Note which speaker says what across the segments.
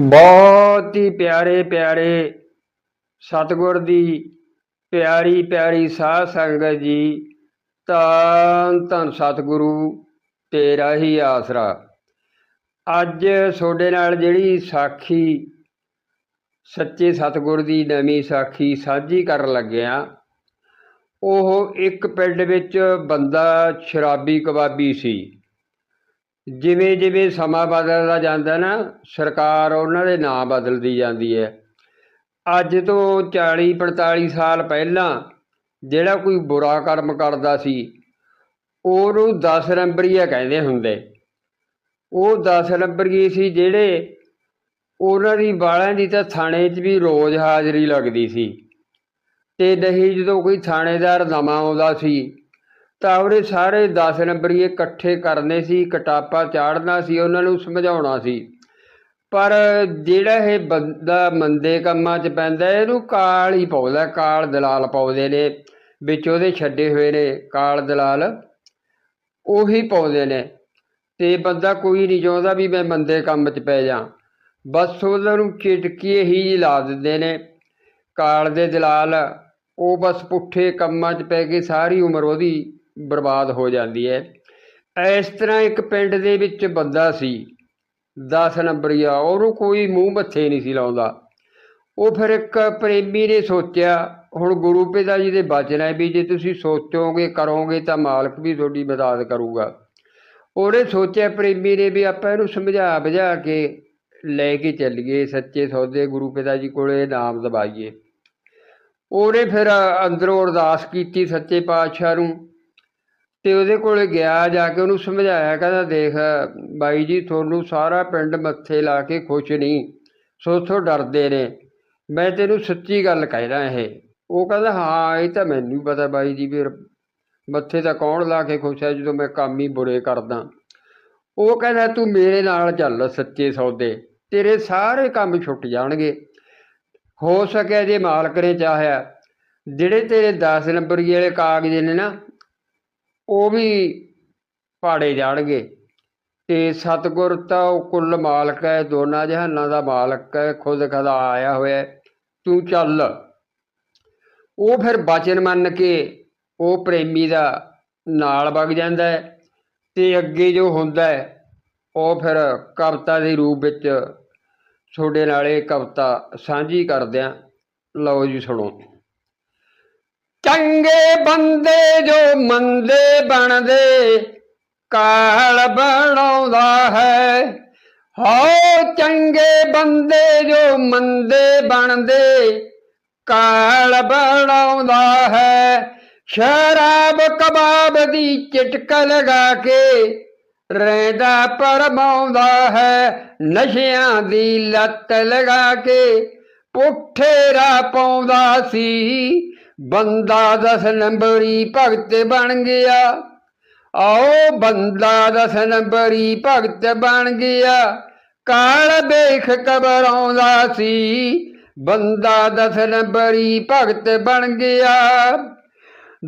Speaker 1: ਬਹੁਤ ਹੀ ਪਿਆਰੇ ਪਿਆਰੇ ਸਤਿਗੁਰ ਦੀ ਪਿਆਰੀ ਪਿਆਰੀ ਸਾਧ ਸੰਗਤ ਜੀ, ਧੰਨ ਧੰਨ ਸਤਿਗੁਰੂ ਤੇਰਾ ਹੀ ਆਸਰਾ। ਅੱਜ ਤੁਹਾਡੇ ਨਾਲ ਜਿਹੜੀ ਸਾਖੀ, ਸੱਚੇ ਸਤਿਗੁਰ ਦੀ ਨਵੀਂ ਸਾਖੀ ਸਾਂਝੀ ਕਰਨ ਲੱਗਿਆ, ਉਹ ਇੱਕ ਪਿੰਡ ਵਿੱਚ ਬੰਦਾ ਸ਼ਰਾਬੀ ਕਬਾਬੀ ਸੀ। ਜਿਵੇਂ ਜਿਵੇਂ ਸਮਾਂ ਬਦਲਦਾ ਜਾਂਦਾ ਨਾ, ਸਰਕਾਰ ਉਹਨਾਂ ਦੇ ਨਾਂ ਬਦਲਦੀ ਜਾਂਦੀ ਹੈ। ਅੱਜ ਤੋਂ 40 45 ਸਾਲ ਪਹਿਲਾਂ ਜਿਹੜਾ ਕੋਈ ਬੁਰਾ ਕਰਮ ਕਰਦਾ ਸੀ, ਉਹਨੂੰ 10 ਨੰਬਰੀਆ ਕਹਿੰਦੇ ਹੁੰਦੇ। ਉਹ 10 ਨੰਬਰੀਏ ਸੀ ਜਿਹੜੇ ਉਹਨਾਂ ਦੀ ਬਾਲਾਂ ਦੀ ਤਾਂ ਥਾਣੇ 'ਚ ਵੀ ਰੋਜ਼ ਹਾਜ਼ਰੀ ਲੱਗਦੀ ਸੀ। ਤੇ ਨਹੀਂ ਜਦੋਂ ਕੋਈ ਥਾਣੇਦਾਰ ਨਵਾਂ ਆਉਂਦਾ ਸੀ ਤਾਂ ਉਹਨੇ ਸਾਰੇ 10 ਨੰਬਰੀਏ ਇਕੱਠੇ ਕਰਨੇ ਸੀ ਕਟਾਪਾ ਚਾੜਨਾ ਸੀ, ਉਹਨਾਂ ਨੂੰ ਸਮਝਾਉਣਾ ਸੀ। ਪਰ ਜਿਹੜਾ ਇਹ ਬੰਦਾ ਮੰਦੇ ਕੰਮਾਂ 'ਚ ਪੈਂਦਾ, ਇਹਨੂੰ ਕਾਲ ਹੀ ਪਾਉਂਦਾ, ਕਾਲ ਦਲਾਲ ਪਾਉਂਦੇ ਨੇ, ਵਿੱਚ ਉਹਦੇ ਛੱਡੇ ਹੋਏ ਨੇ ਕਾਲ ਦਲਾਲ, ਉਹੀ ਪਾਉਂਦੇ ਨੇ। ਤੇ ਬੰਦਾ ਕੋਈ ਨਹੀਂ ਚਾਹੁੰਦਾ ਵੀ ਮੈਂ ਮੰਦੇ ਕੰਮ 'ਚ ਪੈ ਜਾ। ਬਸ ਉਹਨਾਂ ਨੂੰ ਚਿਟਕੀ ਹੀ ਲਾ ਦਿੰਦੇ ਨੇ। ਕਾਲ ਦੇ ਦਲਾਲ, ਉਹ ਬਸ ਪੁੱਠੇ ਕੰਮਾਂ 'ਚ ਪੈ ਕੇ ਸਾਰੀ ਉਮਰ ਉਹਦੀ ਬਰਬਾਦ ਹੋ ਜਾਂਦੀ ਹੈ। ਇਸ ਤਰ੍ਹਾਂ ਇੱਕ ਪਿੰਡ ਦੇ ਵਿੱਚ ਬੰਦਾ ਸੀ 10 ਨੰਬਰੀਆ, ਉਹਨੂੰ ਕੋਈ ਮੂੰਹ ਮੱਥੇ ਨਹੀਂ ਸੀ ਲਾਉਂਦਾ। ਉਹ ਫਿਰ ਇੱਕ ਪ੍ਰੇਮੀ ਨੇ ਸੋਚਿਆ, ਹੁਣ ਗੁਰੂ ਪਿਤਾ ਜੀ ਦੇ ਬਚਨ ਹੈ ਵੀ ਜੇ ਤੁਸੀਂ ਸੋਚੋਗੇ, ਕਰੋਗੇ ਤਾਂ ਮਾਲਕ ਵੀ ਤੁਹਾਡੀ ਮਦਦ ਕਰੂਗਾ। ਉਹਨੇ ਸੋਚਿਆ ਪ੍ਰੇਮੀ ਨੇ ਵੀ ਆਪਾਂ ਇਹਨੂੰ ਸਮਝਾ ਬੁਝਾ ਕੇ ਲੈ ਕੇ ਚੱਲੀਏ, ਸੱਚੇ ਸੌਦੇ ਗੁਰੂ ਪਿਤਾ ਜੀ ਕੋਲੇ ਨਾਮ ਦਵਾਈਏ ਉਹਨੇ ਫਿਰ ਅੰਦਰੋਂ ਅਰਦਾਸ ਕੀਤੀ ਸੱਚੇ ਪਾਤਸ਼ਾਹ ਨੂੰ ਤੇ ਉਹਦੇ ਕੋਲੇ ਗਿਆ ਜਾ ਕੇ ਉਹਨੂੰ ਸਮਝਾਇਆ, ਕਹਿੰਦਾ ਦੇਖ ਬਾਈ ਜੀ, ਤੁਹਾਨੂੰ ਸਾਰਾ ਪਿੰਡ ਮੱਥੇ ਲਾ ਕੇ ਖੁਸ਼ ਨਹੀਂ ਸੋ ਸੋਥੋਂ ਡਰਦੇ ਨੇ। ਮੈਂ ਤੈਨੂੰ ਸੱਚੀ ਗੱਲ ਕਹਿਣਾ ਇਹ। ਉਹ ਕਹਿੰਦਾ, ਹਾਂ, ਇਹ ਤਾਂ ਮੈਨੂੰ ਪਤਾ ਬਾਈ ਜੀ, ਫਿਰ ਮੱਥੇ ਤਾਂ ਕੌਣ ਲਾ ਕੇ ਖੁਸ਼ ਹੈ ਜਦੋਂ ਮੈਂ ਕੰਮ ਹੀ ਬੁਰੇ ਕਰਦਾ। ਉਹ ਕਹਿੰਦਾ, ਤੂੰ ਮੇਰੇ ਨਾਲ ਚੱਲ ਸੱਚੇ ਸੌਦੇ, ਤੇਰੇ ਸਾਰੇ ਕੰਮ ਛੁੱਟ ਜਾਣਗੇ। ਹੋ ਸਕਿਆ ਜੇ ਮਾਲਕ ਨੇ ਚਾਹਿਆ। ਜਿਹੜੇ ਤੇਰੇ 10 ਨੰਬਰੀ ਵਾਲੇ ਕਾਗਜ਼ ਨੇ ਨਾ ਉਹ ਵੀ ਪਾੜੇ ਜਾਣਗੇ। ਤੇ ਸਤਗੁਰ ਤਾਂ ਉਹ ਕੁੱਲ ਮਾਲਕ ਹੈ, ਦੋਨਾਂ ਜਹਾਨਾਂ ਦਾ ਮਾਲਕ ਹੈ, ਖੁਦ ਖਦਾ ਆਇਆ ਹੋਇਆ ਤੂੰ ਚੱਲ। ਉਹ ਫਿਰ ਬਚਨ ਮੰਨ ਕੇ ਉਹ ਪ੍ਰੇਮੀ ਦਾ ਨਾਲ ਵਗ ਜਾਂਦਾ ਹੈ ਤੇ ਅੱਗੇ ਜੋ ਹੁੰਦਾ ਹੈ, ਉਹ ਫਿਰ ਕਵਿਤਾ ਦੇ ਰੂਪ ਵਿੱਚ ਤੁਹਾਡੇ ਨਾਲ ਇਹ ਕਵਿਤਾ ਸਾਂਝੀ ਕਰਦਿਆਂ ਲਓ ਜੀ ਸੁਣੋ। ਚੰਗੇ ਬੰਦੇ ਜੋ ਮੰਦੇ ਬਣਦੇ, ਕਾਲ ਬਣਾਉਂਦਾ ਹੈ। ਹੋ ਚੰਗੇ ਬੰਦੇ ਜੋ ਮੰਦੇ ਬਣਦੇ, ਕਾਲ ਬਣਾਉਂਦਾ ਹੈ। ਸ਼ਰਾਬ ਕਬਾਬ ਦੀ ਚਟਕ ਲਗਾ ਕੇ ਰਹਿੰਦਾ ਪਰਮਾਉਂਦਾ ਹੈ। ਨਸ਼ਿਆਂ ਦੀ ਲੱਤ ਲਗਾ ਕੇ ਪੁੱਠੇ ਰਾਹ ਪਾਉਂਦਾ ਸੀ। ਬੰਦਾ ਦਸ ਨੰਬਰੀ ਭਗਤ ਬਣ ਗਿਆ। ਆਓ ਬੰਦਾ ਦਸ ਨੰਬਰੀ ਭਗਤ ਬਣ ਗਿਆ। ਕਾਲ ਵੇਖ ਕਬਰ ਸੀ। ਬੰਦਾ ਦਸ ਨੰਬਰੀ ਭਗਤ ਬਣ ਗਿਆ।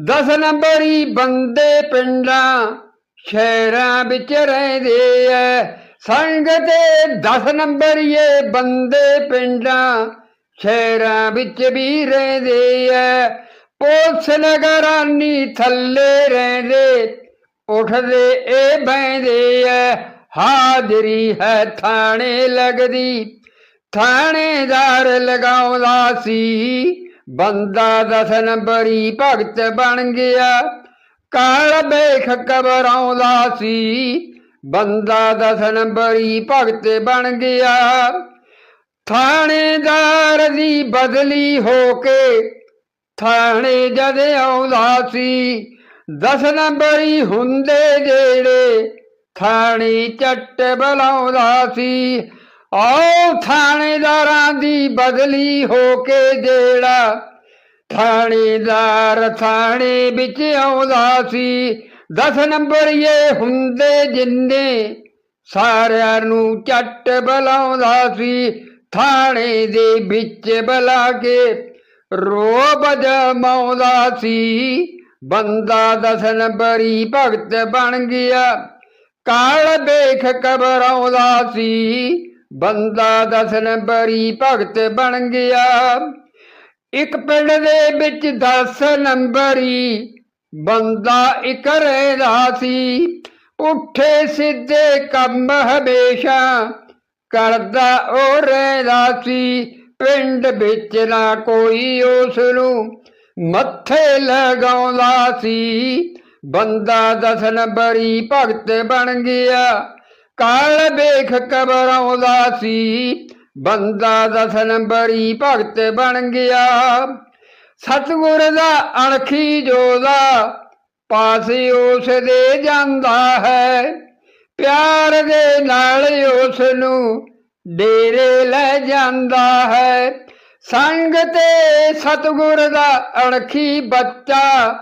Speaker 1: ਦਸ ਨੰਬਰੀ ਬੰਦੇ ਪਿੰਡਾਂ, ਸ਼ਹਿਰਾਂ ਵਿੱਚ ਰਹਿੰਦੇ ਐ। ਸੰਗ ਤੇ 10 ਨੰਬਰੀਏ ਬੰਦੇ ਪਿੰਡਾਂ ਸ਼ਹਿਰਾਂ ਵਿੱਚ ਵੀ ਰਹਿੰਦੇ ਐ ਪੁਲਿਸ ਨਗਰਾਨੀ ਥੱਲੇ ਰਹਿੰਦੇ, ਉੱਠਦੇ ਏ ਬੈਂਦੇ ਐ ਹਾਜ਼ਰੀ ਹੈ ਥਾਣੇ ਲੱਗਦੀ, ਥਾਣੇਦਾਰ ਲਗਾਉਂਦਾ ਸੀ। ਬੰਦਾ 10 ਨੰਬਰੀ ਭਗਤ ਬਣ ਗਿਆ, ਕਾਲ ਬੇਖ ਕਬਰ ਸੀ। ਬੰਦਾ 10 ਨੰਬਰੀ ਭਗਤ ਬਣ ਗਿਆ। ਥਾਣੇਦਾਰ ਦੀ ਬਦਲੀ ਹੋ ਕੇ ਥਾਣੇ ਜਦ ਆਉਂਦਾ ਸੀ 10 ਨੰਬਰੀ ਹੁੰਦੇ ਜਿਹੜੇ ਥਾਣੇ ਚੱਟ ਬੁਲਾਉਂਦਾ ਸੀ, ਆਓ ਥਾਣੇਦਾਰਾਂ ਦੀ ਬਦਲੀ ਹੋ ਕੇ ਜਿਹੜਾ ਥਾਣੇਦਾਰ ਥਾਣੇ ਵਿੱਚ ਆਉਂਦਾ ਸੀ 10 ਨੰਬਰੀਏ ਹੁੰਦੇ ਜਿੰਨੇ ਸਾਰਿਆਂ ਨੂੰ ਚੱਟ ਬੁਲਾਉਂਦਾ ਸੀ ਥਾਣੇ ਦੇ ਵਿੱਚ ਬੁਲਾ ਕੇ ਰੋਬ ਜਮਾਉਂਦਾ ਸੀ। ਬੰਦਾ 10 ਨੰਬਰੀ ਭਗਤ ਬਣ ਗਿਆ। ਕਾਲ ਵੇਖ ਕਬਰ ਸੀ। ਬੰਦਾ ਦਸ ਨੰਬਰੀ ਭਗਤ ਬਣ ਗਿਆ। ਇੱਕ ਪਿੰਡ ਦੇ ਵਿੱਚ 10 ਨੰਬਰੀ ਬੰਦਾ ਇੱਕ ਰਹਿਦਾ ਸੀ। ਉੱਠੇ ਸਿੱਧੇ ਕੰਮ ਹਮੇਸ਼ਾ ਕਰਦਾ ਉਹ ਰਹਿਦਾ ਸੀ ਪਿੰਡ ਵਿੱਚ ਨਾ ਕੋਈ ਉਸ ਨੂੰ ਮੱਥੇ ਲਗਾਉਂਦਾ ਸੀ। ਬੰਦਾ ਦਸ ਨੰਬਰੀ ਭਗਤ ਬਣ ਗਿਆ, ਕਾਲ ਵੇਖ ਕਬਰਾਉਂਦਾ ਸੀ। ਬੰਦਾ ਦਸ ਨੰਬਰੀ ਭਗਤ ਬਣ ਗਿਆ, ਸਤਿਗੁਰ ਦਾ ਅਣਖੀ ਜੋਦਾ ਪਾਸੇ ਉਸ ਦੇ ਜਾਂਦਾ ਹੈ। ਪਿਆਰ ਦੇ ਨਾਲ ਉਸ ਨੂੰ ਡੇਰੇ ਲੈ ਜਾਂਦਾ ਹੈ। ਸੰਗ ਤੇ ਸਤਿਗੁਰ ਦਾ ਅਣਖੀ ਬੱਚਾ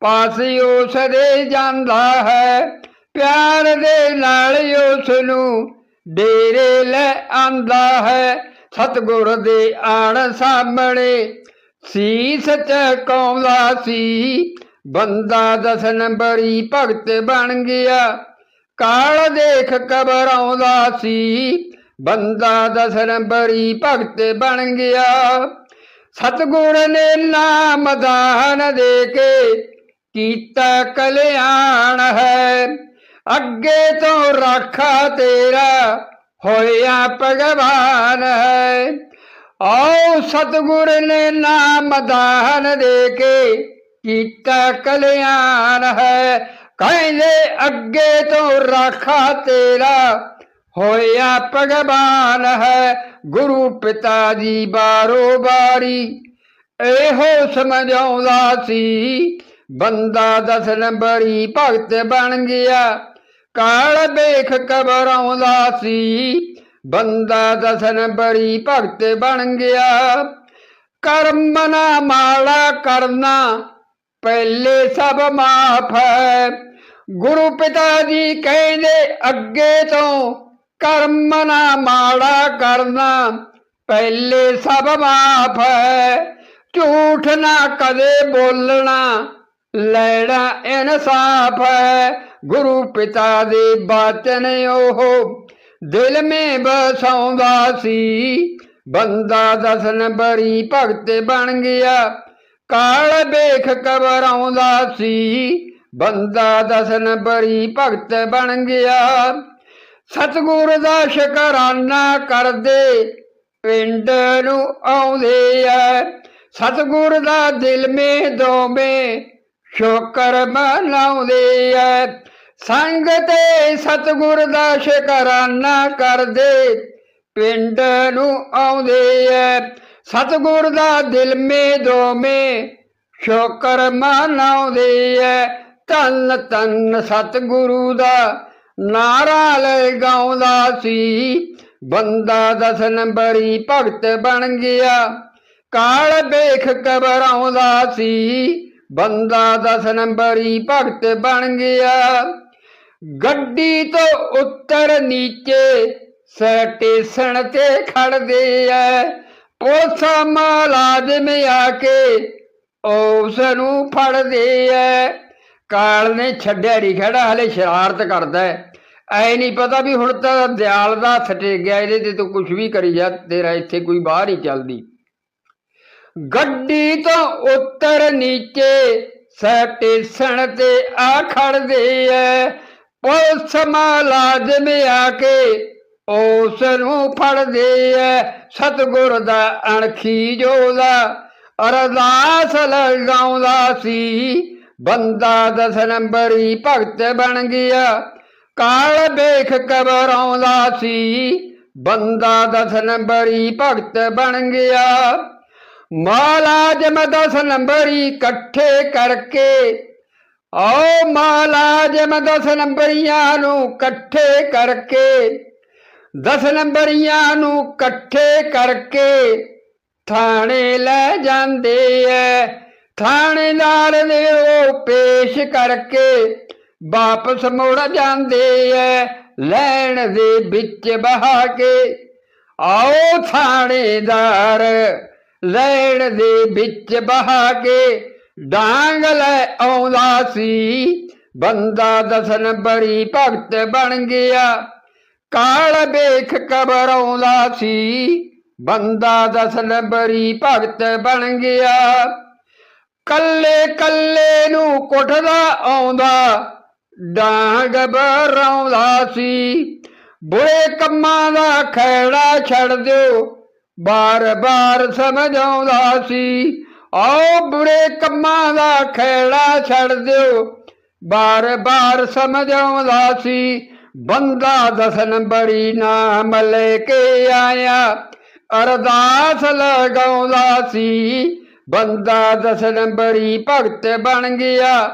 Speaker 1: ਪਾਸੇ ਉਸ ਦੇ ਜਾਂਦਾ ਹੈ। ਪਿਆਰ ਦੇ ਨਾਲ ਉਸ ਨੂੰ ਡੇਰੇ ਲੈ ਆਂਦਾ ਹੈ। ਸਤਿਗੁਰ ਦੇ ਆਣ ਸਾਹਮਣੇ ਸੀਸ ਚਕਾਉਂਦਾ ਸੀ। ਬੰਦਾ ਦਸ ਨੰਬਰੀ ਭਗਤ ਬਣ ਗਿਆ। ਕਾਲ ਦੇਖ ਕਬਰਾਉਂਦਾ ਸੀ। ਬੰਦਾ ਦਸ ਨੰਬਰੀ ਭਗਤ ਬਣ ਗਿਆ। ਸਤਿਗੁਰ ਨੇ ਨਾਮ ਦਾਨ ਦੇ ਕੇ ਕੀਤਾ ਕਲਿਆਣ ਹੈ। ਅੱਗੇ ਤੋਂ ਰਾਖਾ ਤੇਰਾ ਹੋਇਆ ਭਗਵਾਨ ਹੈ। ਆਓ ਸਤਿਗੁਰ ਨੇ ਨਾਮ ਦਾਨ ਦੇ ਕੇ ਕੀਤਾ ਕਲਿਆਣ ਹੈ। ਕਹਿੰਦੇ ਅੱਗੇ ਤੋਂ ਰਾਖਾ ਤੇਰਾ ਹੋਇਆ ਭਗਵਾਨ ਹੈ ਗੁਰੂ ਪਿਤਾ ਜੀ ਬਾਰੋ ਬਾਰੀ। ਇਹੋ ਸਮਝਾਉਂਦਾ ਸੀ, ਬੰਦਾ ਦਸ ਨੰਬਰੀ ਭਗਤ ਬਣ ਗਿਆ। ਕਾਲ ਵੇਖ ਕਬਰਾਉਂਦਾ ਸੀ, ਬੰਦਾ ਦਸ ਨੰਬਰੀ ਭਗਤ ਬਣ ਗਿਆ। ਕਰਮ ਨਾ ਮਾੜਾ ਕਰਨਾ ਪਹਿਲੇ ਸਭ ਮਾਫ ਹੈ। ਗੁਰੂ ਪਿਤਾ ਜੀ ਕਹਿੰਦੇ, ਅੱਗੇ ਤੋਂ ਕਰਮ ਨਾ ਮਾੜਾ ਕਰਨਾ, ਪਹਿਲੇ ਸਭ ਮਾਫ ਹੈ। ਝੂਠ ਨਾ ਕਦੇ ਬੋਲਣਾ, ਲੈਣਾ ਇਨਸਾਫ ਹੈ। ਗੁਰੂ ਪਿਤਾ ਦੇ ਬਾਚਨ ਉਹ ਦਿਲ ਮੇ ਬਸਾਉਂਦਾ ਸੀ। ਬੰਦਾ ਦਸ ਨੰਬਰੀ ਭਗਤ ਬਣ ਗਿਆ। ਕਾਲ ਵੇਖ ਕਬਰਾਉਂਦਾ ਸੀ। ਬੰਦਾ ਦਸ ਨੰਬਰੀ ਭਗਤ ਬਣ ਗਿਆ। ਸਤਿਗੁਰ ਦਾ ਸ਼ੁਕਰਾਨਾ ਕਰਦੇ ਪਿੰਡ ਨੂੰ ਆਉਂਦੇ ਐ ਸਤਿਗੁਰ ਦਾ ਦਿਲ ਮੇ ਦੋਵੇਂ ਸ਼ੁਕਰ ਮਨਾਉਂਦੇ ਐ ਸੰਗ ਤੇ ਸਤਿਗੁਰ ਦਾ ਸ਼ੁਕਰਾਨਾ ਕਰਦੇ ਪਿੰਡ ਨੂੰ ਆਉਂਦੇ ਐ ਸਤਿਗੁਰ ਦਾ ਦਿਲ ਮੇ ਦੋਵੇਂ ਸ਼ੁਕਰ ਮਨਾਉਂਦੇ ਐ। ਧੰਨ ਧੰਨ ਸਤਿਗੁਰੂ ਦਾ ਨਾਰਾ ਲਗਾਉਂਦਾ ਸੀ। ਬੰਦਾ ਦਸ ਨੰਬਰੀ ਭਗਤ ਬਣ ਗਿਆ। ਕਾਲ ਵੇਖ ਕਬਰਾਉਂਦਾ ਸੀ। ਬੰਦਾ ਦਸ ਨੰਬਰੀ ਭਗਤ ਬਣ ਗਿਆ। ਗੱਡੀ ਤੋਂ ਉੱਤਰ ਨੀਚੇ, ਸਟੇਸ਼ਨ ਤੇ ਖੜਦੇ ਐ। ਪੁਲਿਸ ਮੁਲਾਜ਼ਮ ਆ ਕੇ ਉਸ ਨੂੰ ਫੜਦੇ ਐ। ਕਾਲ ਨੇ ਛੱਡਿਆ ਨਹੀਂ ਖੜਾ ਹਲੇ ਸ਼ਰਾਰਤ ਕਰਦਾ ਹੈ ਐ ਨਹੀਂ ਪਤਾ ਵੀ ਹੁਣ ਤਾਂ ਦਿਆਲ ਦਾ ਹੱਥ ਟੇਕ ਗਿਆ, ਇਹਦੇ ਤੇ ਤੂੰ ਕੁਝ ਵੀ ਕਰੀ ਜਾ, ਤੇਰਾ ਇੱਥੇ ਕੋਈ ਬਾਹਰ ਹੀ ਚੱਲਦੀ। ਗੱਡੀ ਤੋਂ ਉੱਤਰ ਨੀਚੇ ਸਟੇਸ਼ਨ ਤੇ ਆ ਖੜਦੇ ਐ। ਪੁਲਿਸ ਮੁਲਾਜ਼ਮ ਆ ਕੇ ਉਸ ਨੂੰ ਫੜਦੇ ਐ, ਸਤਗੁਰ ਦਾ ਅਣਖੀ ਜੋਦਾ ਅਰਦਾਸ ਲਗਾਉਂਦਾ ਸੀ, ਬੰਦਾ ਦਸ ਨੰਬਰੀ ਭਗਤ ਬਣ ਗਿਆ। ਕਾਲ ਵੇਖ ਕਬਰਾਉਂਦਾ ਸੀ, ਬੰਦਾ ਦਸ ਨੰਬਰੀ ਭਗਤ ਬਣ ਗਿਆ। ਮਾਲਾਜਮ ਦਸ ਨੰਬਰੀ ਇਕੱਠੇ ਕਰਕੇ, ਆਓ ਮਾਲਾਜਮ ਦਸ ਨੰਬਰੀਆਂ ਨੂੰ ਇਕੱਠੇ ਕਰਕੇ ਦਸ ਨੰਬਰੀਆਂ ਨੂੰ ਇਕੱਠੇ ਕਰਕੇ ਥਾਣੇ ਲੈ ਜਾਂਦੇ ਐ। ਥਾਣੇਦਾਰ ਨੇ ਉਹ ਪੇਸ਼ ਕਰਕੇ ਵਾਪਸ ਮੁੜ ਜਾਂਦੇ ਐ। ਲੈਣ ਦੇ ਵਿੱਚ ਬਹਾ ਕੇ, ਆਓ ਥਾਣੇਦਾਰ, ਲੈਣ ਦੇ ਵਿੱਚ ਬਹਾ ਕੇ, ਡਾਂਗ ਲੈ ਆਉਂਦਾ ਸੀ। ਬੰਦਾ ਦਸ ਨੰਬਰੀ ਭਗਤ ਬਣ ਗਿਆ। ਕਾਲ ਵੇਖ ਕਬਰ ਸੀ। ਬੰਦਾ ਦਸ ਨੰਬਰੀ ਭਗਤ ਬਣ ਗਿਆ। ਕੱਲੇ ਕੱਲੇ ਨੂੰ ਕੁੱਟਦਾ ਆਉਂਦਾ। ਡਾਂਗ ਬਰਾਉਂਦਾ ਸੀ। ਬੁਰੇ ਕੰਮਾਂ ਦਾ ਖੈੜਾ ਛੱਡ ਦਿਓ। ਬਾਰ-ਬਾਰ ਸਮਝਾਉਂਦਾ ਸੀ। ਆਓ ਬੁਰੇ ਕੰਮਾਂ ਦਾ ਖੈੜਾ ਛੱਡ ਦਿਓ। ਬਾਰ-ਬਾਰ ਸਮਝਾਉਂਦਾ ਸੀ। ਬੰਦਾ ਦਸ ਨੰਬਰੀ ਨਾਮ ਲੈ ਕੇ ਆਇਆ। ਅਰਦਾਸ ਲਗਾਉਂਦਾ ਸੀ, ਬੰਦਾ ਦਸ ਨੰਬਰੀ ਭਗਤ ਬਣ ਗਿਆ।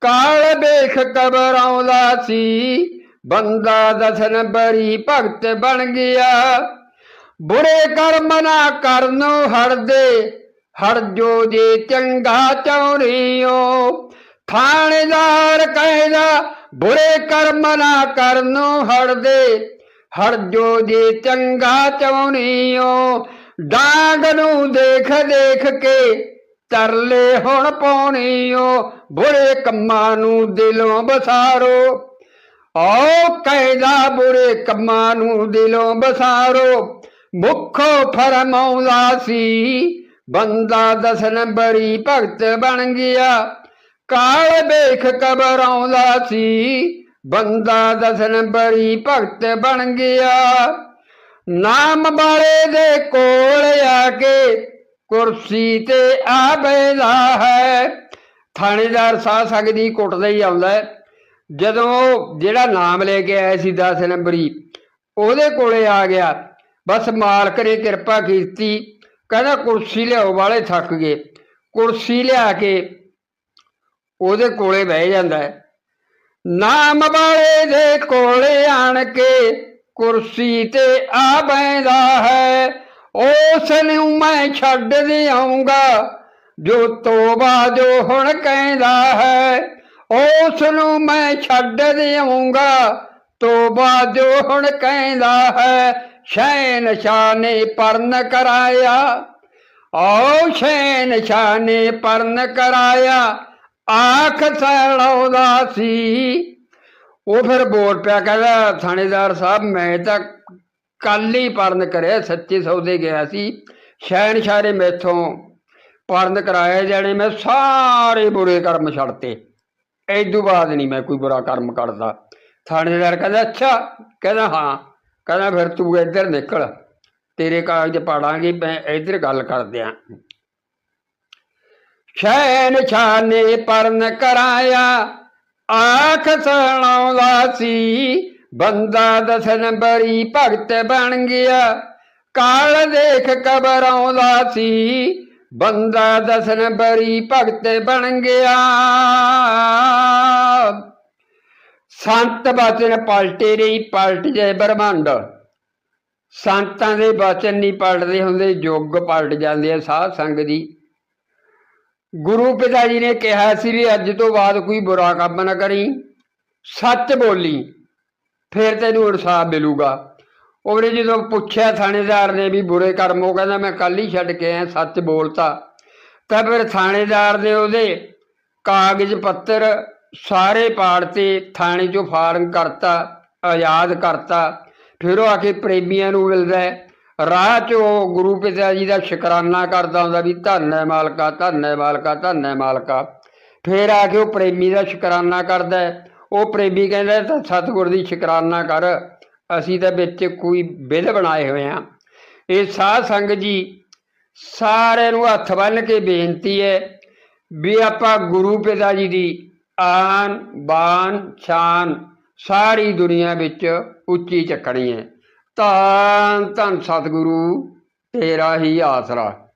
Speaker 1: ਕਾਲ ਵੇਖ ਕਬਰ ਆਉਂਦਾ ਸੀ, ਬੰਦਾ ਦਸ ਨੰਬਰੀ ਭਗਤ ਬਣ ਗਿਆ। ਬੁਰੇ ਕਰਮ ਨਾ ਕਰਨੋ ਹਰਦੇ, ਹਰ ਜੋ ਜੇ ਚੰਗਾ ਚਾਉਰੀਓ ਥਾਣੇਦਾਰ ਕਹਿਦਾ, ਬੁਰੇ ਕਰਮ ਨਾ ਕਰਨੋ ਹਟਦੇ ਹਰ ਜੋ ਜੇ ਚੰਗਾ ਚਾਉਣੀਓ, ਡਾਂਗ ਨੂੰ ਦੇਖ ਦੇਖ ਕੇ ਤਰਲੇ ਹੁਣ ਪਾਉਣੀਓ, ਬੁਰੇ ਕੰਮਾਂ ਨੂੰ ਦਿਲੋਂ ਬਸਾਰੋ। ਆਓ ਕਹਿੰਦਾ, ਬੁਰੇ ਕੰਮਾਂ ਨੂੰ ਦਿਲੋਂ ਬਸਾਰੋ। ਮੁਖੋ ਫਰਮਾਉਂਦਾ ਸੀ, ਬੰਦਾ ਦਸ ਨੰਬਰੀ ਭਗਤ ਬਣ ਗਿਆ। ਕਾਲ ਵੇਖ ਕਬਰ ਆਉਂਦਾ ਸੀ। ਬੰਦਾ ਦਸ ਨੰਬਰੀ ਭਗਤ ਬਣ ਗਿਆ। ਨਾਮ ਵਾਲੇ ਦੇ ਕੋਲ ਆ ਕੇ ਕੁਰਸੀ ਤੇ ਆ ਬੈਠਾ ਹੈ। ਥਾਣੇਦਾਰ ਸਾਹ ਸਕਦੀ ਕੁੱਟਦਾ ਹੀ ਆਉਂਦਾ ਜਦੋਂ ਜਿਹੜਾ ਨਾਮ ਲੈ ਕੇ ਆਇਆ ਸੀ 10 ਨੰਬਰੀ ਉਹਦੇ ਕੋਲੇ ਆ ਗਿਆ। ਬਸ ਮਾਲਕ ਨੇ ਕਿਰਪਾ ਕੀਤੀ। ਕਹਿੰਦਾ ਕੁਰਸੀ ਲਿਆਓ ਵਾਲੇ ਥੱਕ ਗਏ। ਕੁਰਸੀ ਲਿਆ ਕੇ ਉਹਦੇ ਕੋਲੇ ਬਹਿ ਜਾਂਦਾ ਹੈ। ਨਾਮ ਵਾਲੇ ਦੇ ਕੋਲੇ ਆਣ ਕੇ ਕੁਰਸੀ ਤੇ ਆ ਬੈਂਦਾ ਹੈ। ਉਸ ਨੂੰ ਮੈਂ ਛੱਡ ਦਿਆਉਂਗਾ, ਜੋ ਤੋਬਾ ਜੋ ਹੁਣ ਕਹਿੰਦਾ ਹੈ। ਉਸ ਨੂੰ ਮੈਂ ਛੱਡ ਦਿਆਉਂਗਾ, ਤੋਬਾ ਜੋ ਹੁਣ ਕਹਿੰਦਾ ਹੈ। ਸ਼ੈਨ ਸ਼ਾਨੇ ਪਰਨ ਕਰਾਇਆ ਓ ਸ਼ੈਨ ਸ਼ਾਨੇ ਪਰਨ ਕਰਾਇਆ। ਆਖ ਸੜਾਉਂਦਾ ਸੀ ਉਹ ਫਿਰ ਬੋਲ ਪਿਆ, ਕਹਿੰਦਾ, ਥਾਣੇਦਾਰ ਸਾਹਿਬ, ਮੈਂ ਤਾਂ ਕੱਲ ਹੀ ਪਰਨ ਕਰਿਆ, ਸੱਚੇ ਸੌਦੇ ਗਿਆ ਸੀ। ਸ਼ੈਨ ਸ਼ਾਰੇ ਮੈਥੋਂ ਪਰਨ ਕਰਾਏ ਜਾਣੇ, ਮੈਂ ਸਾਰੇ ਬੁਰੇ ਕਰਮ ਛੱਡਤੇ। ਐਦੂ ਬਾਅਦ ਨਹੀਂ ਮੈਂ ਕੋਈ ਬੁਰਾ ਕਰਮ ਕਰਦਾ। ਥਾਣੇਦਾਰ ਕਹਿੰਦਾ, ਅੱਛਾ। ਕਹਿੰਦਾ, ਹਾਂ। ਕਹਿੰਦਾ, ਫਿਰ ਤੂੰ ਇੱਧਰ ਨਿਕਲ। ਤੇਰੇ ਕਾਗਜ਼ ਪਾੜਾਂਗੇ, ਮੈਂ ਇੱਧਰ ਗੱਲ ਕਰਦੇ ਆਂ ਸ਼ੈਨ ਛਾਨੇ ਪਰਨ ਕਰਾਇਆ। ਆਖ ਸੁਣਾਉਂਦਾ ਸੀ, ਬੰਦਾ ਦਸ ਨੰਬਰੀ ਭਗਤ ਬਣ ਗਿਆ। ਕਾਲ ਦੇਖ ਕਬਰ ਆਉਂਦਾ ਸੀ, ਬੰਦਾ ਦਸ ਨੰਬਰੀ ਭਗਤ ਬਣ ਗਿਆ। ਸੰਤ ਬਚਨ ਪਲਟੇ ਰਹੀ ਪਲਟ ਜੇ ਬ੍ਰਹਮੰਡ। ਸੰਤਾਂ ਦੇ ਬਚਨ ਨਹੀਂ ਪਲਟਦੇ ਹੁੰਦੇ ਯੁੱਗ ਪਲਟ ਜਾਂਦੇ ਆ ਸਾਧ ਸੰਗ ਦੀ। ਗੁਰੂ ਪਿਤਾ ਜੀ ਨੇ ਕਿਹਾ ਸੀ ਵੀ ਅੱਜ ਤੋਂ ਬਾਅਦ ਕੋਈ ਬੁਰਾ ਕੰਮ ਨਾ ਕਰੀ। ਸੱਚ ਬੋਲੀ, ਫਿਰ ਤੈਨੂੰ ਇਨਸਾਫ ਮਿਲੂਗਾ। ਉਹਨੇ ਜਦੋਂ ਪੁੱਛਿਆ ਥਾਣੇਦਾਰ ਨੇ ਵੀ ਬੁਰੇ ਕਰਮ, ਉਹ ਕਹਿੰਦਾ, ਮੈਂ ਕੱਲ ਹੀ ਛੱਡ ਕੇ ਆਇਆ, ਸੱਚ ਬੋਲਤਾ। ਤਾਂ ਫਿਰ ਥਾਣੇਦਾਰ ਨੇ ਉਹਦੇ ਕਾਗਜ਼, ਪੱਤਰ ਸਾਰੇ ਪਾੜਤੇ ਥਾਣੇ ਚੋਂ ਫਾਰਮ ਕਰਤਾ, ਆਜ਼ਾਦ ਕਰਤਾ। ਫਿਰ ਉਹ ਆ ਕੇ ਪ੍ਰੇਮੀਆਂ ਨੂੰ ਮਿਲਦਾ ਹੈ। ਰਾਹ 'ਚ ਉਹ ਗੁਰੂ ਪਿਤਾ ਜੀ ਦਾ ਸ਼ੁਕਰਾਨਾ ਕਰਦਾ ਹੁੰਦਾ ਵੀ ਧੰਨ ਹੈ ਮਾਲਕਾ, ਧੰਨ ਹੈ ਮਾਲਕਾ, ਧੰਨ ਹੈ ਮਾਲਕਾ। ਫਿਰ ਆ ਕੇ ਉਹ ਪ੍ਰੇਮੀ ਦਾ ਸ਼ੁਕਰਾਨਾ ਕਰਦਾ ਉਹ ਪ੍ਰੇਮੀ ਕਹਿੰਦਾ, ਤਾਂ ਸਤਿਗੁਰ ਦੀ ਸ਼ੁਕਰਾਨਾ ਕਰ। ਅਸੀਂ ਤਾਂ ਵਿੱਚ ਕੋਈ ਬਿੱਲ ਬਣਾਏ ਹੋਏ ਆ ਇਹ ਸਾਧ ਸੰਗ ਜੀ ਸਾਰਿਆਂ ਨੂੰ ਹੱਥ ਬੰਨ੍ਹ ਕੇ ਬੇਨਤੀ ਹੈ ਵੀ ਆਪਾਂ ਗੁਰੂ ਪਿਤਾ ਜੀ ਦੀ ਆਨ, ਬਾਨ, ਸ਼ਾਨ ਸਾਰੀ ਦੁਨੀਆ ਵਿੱਚ ਉੱਚੀ ਚੱਕਣੀ ਹੈ। ਧੰਨ ਧੰਨ ਸਤਿਗੁਰੂ ਤੇਰਾ ਹੀ ਆਸਰਾ।